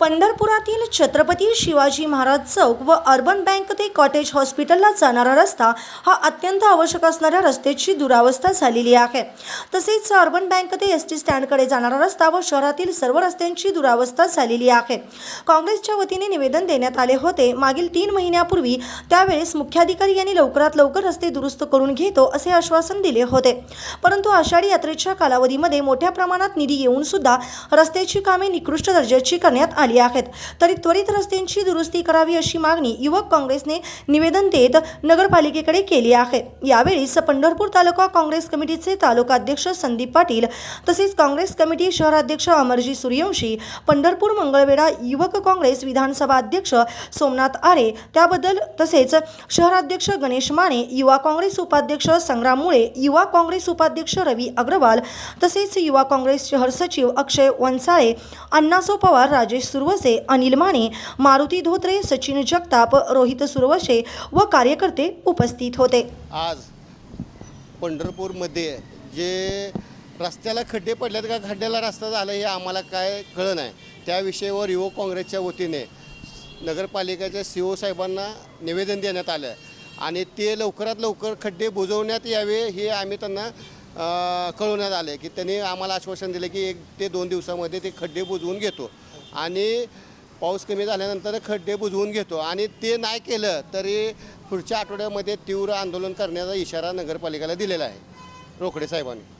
पंढरपुरातील छत्रपती शिवाजी महाराज चौक व urban bank ते cottage हॉस्पिटलला जाणारा रस्ता हा अत्यंत आवश्यक असणाऱ्या रस्त्याची दुरावस्था झालेली आहे. तसेच अर्बन बँक ते एस टी स्टँडकडे जाणारा रस्ता व शहरातील सर्व रस्त्यांची दुरावस्था झालेली आहे. काँग्रेसच्या वतीने निवेदन देण्यात आले होते. मागील तीन महिन्यापूर्वी त्यावेळेस मुख्याधिकारी यांनी लवकरात लवकर रस्ते दुरुस्त करून घेतो असे आश्वासन दिले होते. परंतु आषाढी यात्रेच्या कालावधीमध्ये मोठ्या प्रमाणात निधी येऊन सुद्धा रस्त्याची कामे निकृष्ट दर्जाची करण्यात आली आहेत. तरी त्वरित रस्त्यांची दुरुस्ती करावी अशी मागणी युवक काँग्रेसने निवेदन देत नगरपालिकेकडे केली आहे. यावेळी पंढरपूर तालुका काँग्रेस कमिटीचे तालुकाध्यक्ष संदीप पाटील तसेच काँग्रेस कमिटी शहराध्यक्ष अमरजी सूर्यवंशी पंढरपूर मंगळवेढा युवक काँग्रेस विधानसभा अध्यक्ष सोमनाथ आरे त्याबद्दल तसेच शहराध्यक्ष गणेश माने युवा काँग्रेस उपाध्यक्ष संग्राम मुळे युवा काँग्रेस उपाध्यक्ष रवी अग्रवाल तसेच युवा काँग्रेस शहर सचिव अक्षय वनसाळे अण्णासो पवार राजेश सुरवसे अनिल माने मारुती धोत्रे सचिन जगताप रोहित सुरवसे व कार्यकर्ते उपस्थित होते. आज पंढरपूरमध्ये जे रस्त्याला खड्डे पडलेत का खड्ड्याला रस्ता झाला हे आम्हाला काय कळलं नाही. त्या विषयावर युवक काँग्रेसच्या वतीने नगरपालिकेच्या सी ओ साहेबांना निवेदन देण्यात आलं. आणि ते लवकरात लवकर खड्डे बुजवण्यात यावे हे आम्ही त्यांना कळवण्यात आले की त्यांनी आम्हाला आश्वासन दिले की एक ते दोन दिवसामध्ये ते खड्डे बुजवून घेतो. आणि पाऊस कमी झाल्यानंतर खड्डे बुजवून घेतो. आणि ते नाही केलं तरी पुढच्या आठवड्यामध्ये तीव्र आंदोलन करण्याचा इशारा नगरपालिकेला दिलेला आहे. रोकडे साहेबांनी.